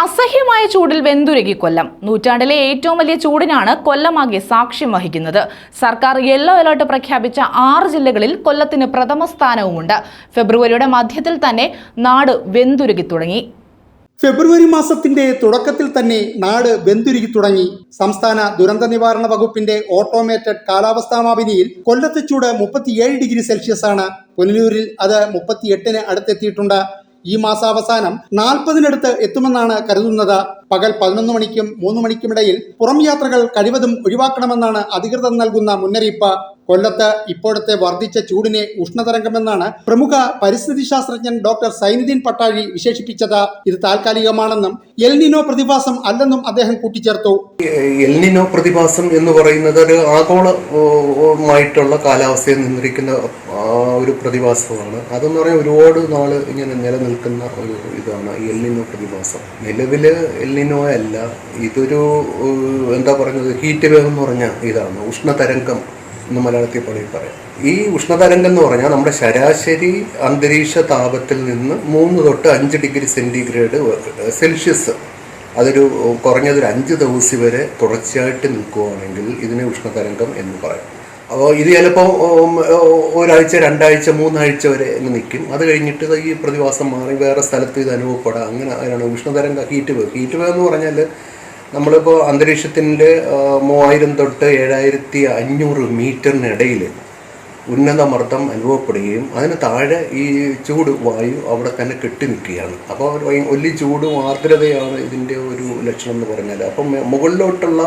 അസഹ്യമായ ചൂടിൽ വെന്തുരുകി കൊല്ലം. നൂറ്റാണ്ടിലെ ഏറ്റവും വലിയ ചൂടിനാണ് കൊല്ലമാകെ സാക്ഷ്യം വഹിക്കുന്നത്. സർക്കാർ യെല്ലോ അലർട്ട് പ്രഖ്യാപിച്ച ആറ് ജില്ലകളിൽ കൊല്ലത്തിന് പ്രഥമ സ്ഥാനവുമുണ്ട്. ഫെബ്രുവരിയുടെ മധ്യത്തിൽ തന്നെ നാട് വെന്തുരുകി തുടങ്ങി. ഫെബ്രുവരി മാസത്തിന്റെ തുടക്കത്തിൽ തന്നെ നാട് വെന്തുരുകി തുടങ്ങി. സംസ്ഥാന ദുരന്ത നിവാരണ വകുപ്പിന്റെ ഓട്ടോമേറ്റഡ് കാലാവസ്ഥാ മാപിനിയിൽ കൊല്ലത്തെ ചൂട് മുപ്പത്തിയേഴ് ഡിഗ്രി സെൽഷ്യസ് ആണ് പുനലൂരിൽ അത് മുപ്പത്തിയെട്ടിന് അടുത്തെത്തിയിട്ടുണ്ട്. ഈ മാസാവസാനം നാൽപ്പതിനടുത്ത് എത്തുമെന്നാണ് കരുതുന്നത്. പകൽ പതിനൊന്ന് മണിക്കും മൂന്ന് മണിക്കുമിടയിൽ പുറം യാത്രകൾ കഴിവതും ഒഴിവാക്കണമെന്നാണ് അധികൃതർ നൽകുന്ന മുന്നറിയിപ്പ്. കൊല്ലത്ത് ഇപ്പോഴത്തെ വർദ്ധിച്ച ചൂടിനെ ഉഷ്ണതരംഗമെന്നാണ് പ്രമുഖ പരിസ്ഥിതി ശാസ്ത്രജ്ഞൻ ഡോക്ടർ സൈനുദ്ദീൻ പട്ടാഴി വിശേഷിപ്പിച്ചത്. ഇത് താൽക്കാലികമാണെന്നും എൽനിനോ പ്രതിഭാസം അല്ലെന്നും അദ്ദേഹം കൂട്ടിച്ചേർത്തു. എൽനിനോ പ്രതിഭാസം എന്ന് പറയുന്നത് ഒരു ആഗോളമായിട്ടുള്ള കാലാവസ്ഥയെ നിയന്ത്രിക്കുന്ന ഒരു പ്രതിഭാസമാണ്. അതെന്ന് പറയാൻ ഒരുപാട് നാൾ ഇങ്ങനെ നിലനിൽക്കുന്ന ഒരു ഇതാണ് ഈ എൽനിനോ പ്രതിഭാസം. നിലവിൽ എൽനിനോ അല്ല ഇതൊരു എന്താ പറയുന്നത് ഹീറ്റ് വേവ് എന്ന് പറഞ്ഞ ഇതാണ് ഉഷ്ണതരംഗം. എന്ന് മലയാളത്തിൽ പോലെ പറയാം. ഈ ഉഷ്ണതരംഗം എന്ന് പറഞ്ഞാൽ നമ്മുടെ ശരാശരി അന്തരീക്ഷ താപത്തിൽ നിന്ന് മൂന്ന് തൊട്ട് അഞ്ച് ഡിഗ്രി സെന്റിഗ്രേഡ് സെൽഷ്യസ്. അതൊരു കുറഞ്ഞതൊരു അഞ്ച് ദിവസം വരെ തുടർച്ചയായിട്ട് നിൽക്കുകയാണെങ്കിൽ ഇതിനെ ഉഷ്ണതരംഗം എന്ന് പറയും. അപ്പോൾ ഇത് ചിലപ്പോൾ ഒരാഴ്ച രണ്ടാഴ്ച മൂന്നാഴ്ച വരെ അങ്ങ് നിൽക്കും. അത് കഴിഞ്ഞിട്ട് ഈ പ്രതിഭാസം മാറി വേറെ സ്ഥലത്ത് ഇത് അനുഭവപ്പെടാം. അങ്ങനെ അതിനാണ് ഉഷ്ണതരംഗ ഹീറ്റ് വേവ് ഹീറ്റ് വേവ് എന്ന് പറഞ്ഞാൽ നമ്മളിപ്പോൾ അന്തരീക്ഷത്തിന്റെ മൂവായിരം തൊട്ട് ഏഴായിരത്തി അഞ്ഞൂറ് മീറ്ററിനിടയിൽ ഉന്നത മർദ്ദം അനുഭവപ്പെടുകയും അതിന് താഴെ ഈ ചൂട് വായു അവിടെ തന്നെ കെട്ടി നിൽക്കുകയാണ്. അപ്പോൾ വലിയ ചൂടും ആർദ്രതയാണ് ഇതിന്റെ ഒരു ലക്ഷണം എന്ന് പറഞ്ഞാൽ അപ്പം മുകളിലോട്ടുള്ള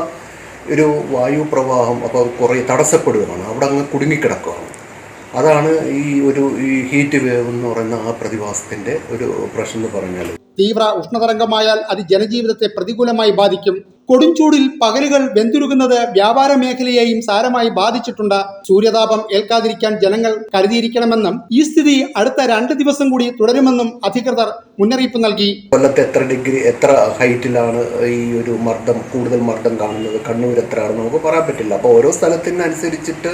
ഒരു വായു പ്രവാഹം അപ്പോൾ കുറേ തടസ്സപ്പെടുകയാണ്. അവിടെ അങ്ങ് കുടുങ്ങിക്കിടക്കുകയാണ്. അതാണ് ഈ ഒരു ഈ ഹീറ്റ് വേവ് എന്ന് പറയുന്ന ആ പ്രതിഭാസത്തിന്റെ ഒരു പ്രശ്നം എന്ന് പറഞ്ഞാൽ തീവ്ര ഉഷ്ണതരംഗമായാൽ അത് ജനജീവിതത്തെ പ്രതികൂലമായി ബാധിക്കും. കൊടുംചൂടിൽ പകലുകൾ വെന്തുരുകുന്നത് വ്യാപാര മേഖലയെയും സാരമായി ബാധിച്ചിട്ടുണ്ട്. സൂര്യതാപം ഏൽക്കാതിരിക്കാൻ ജനങ്ങൾ കരുതിയിരിക്കണമെന്നും ഈ സ്ഥിതി അടുത്ത രണ്ട് ദിവസം കൂടി തുടരുമെന്നും അധികൃതർ മുന്നറിയിപ്പ് നൽകി. കൊല്ലത്ത് എത്ര ഡിഗ്രി എത്ര ഹൈറ്റിലാണ് ഈ ഒരു മർദ്ദം കൂടുതൽ മർദ്ദം കാണുന്നത്? കണ്ണൂർ എത്രയാണെന്ന് നമുക്ക് പറയാൻ പറ്റില്ല. അപ്പോൾ ഓരോ സ്ഥലത്തിനനുസരിച്ചിട്ട്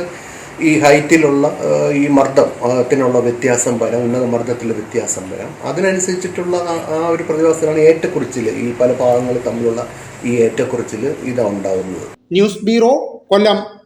ഈ ഹൈറ്റിലുള്ള ഈ മർദ്ദം ത്തിനുള്ള വ്യത്യാസം വരാം ഉന്നത മർദ്ദത്തിലെ വ്യത്യാസം വരാം. അതിനനുസരിച്ചിട്ടുള്ള ആ- ഒരു പ്രതിഭാസത്തിലാണ് ഏറ്റക്കുറിച്ചിൽ ഈ പല ഭാഗങ്ങൾ തമ്മിലുള്ള ഈ ഏറ്റക്കുറിച്ചിൽ ഇതാ ഉണ്ടാകുന്നത് ന്യൂസ് ബ്യൂറോ കൊല്ലം.